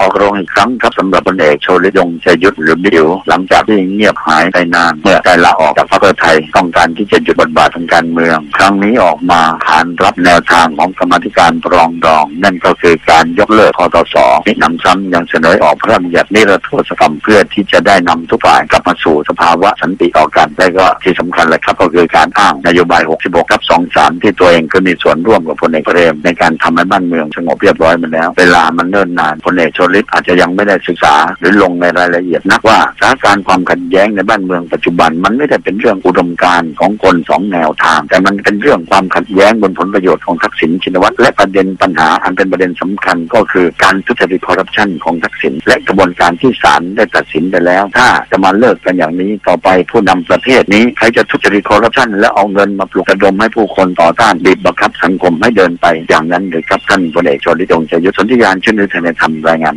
ออกโรงอีกครั้งครับสำหรับพลเอกโชลิยงชัยยุทธหรือบิวหลังจากที่เงียบหายไปนานเมื่อได้ลาออกจากพรรคเพื่อไทยต้องการที่จะหยุดบทบาททางการเมือง ครั้งนี้ออกมา ขานรับแนวทางของกรรมธิการปรองดอง นั่นก็คือการยกเลิกคอตสที่นำซ้ำยังเสนอออกพระราชบัญญัตินิรโทษกรรมเพื่อที่จะได้นำทุกฝ่ายกลับมาสู่สภาวะสันติต่อกันและก็ที่สำคัญเลยครับก็คือการอ้างนโยบาย 66ทับ23 ที่ตัวเองก็มีส่วนร่วมกับพลเอกเปรมในการทำให้บ้านเมืองสงบเรียบร้อยมาแล้ว เวลามันเนิ่นนานพลเอกชลิตอาจจะยังไม่ได้ศึกษาหรือลงในรายละเอียดนักว่าสถานการณ์ความขัดแย้งในบ้านเมืองปัจจุบันมันไม่ได้เป็นเรื่องอุดมการณ์ของคนสองแนวทาง แต่มันเป็นเรื่องความขัดแย้งบนผลประโยชน์ของทักษิณชินวัตรและประเด็นปัญหาอันเป็นประเด็นสำคัญก็คือการทุจริตคอร์รัปชันของทักษิณและกระบวนการที่ศาลได้ตัดสินไปแล้ว ถ้าจะมาเลิกกันอย่างนี้ต่อไปผู้นำประเทศนี้ใครจะทุจริตคอร์รัปชันแล้วเอาเงินมาปลุกระดมให้ผู้คนต่อต้านบีบบังคับสังคมให้เดินไปอย่างนั้นหรือครับท่านพลเอกชลิตยงชัยยุทธสนธิยานชื่นฤทัยธรรมรายงาน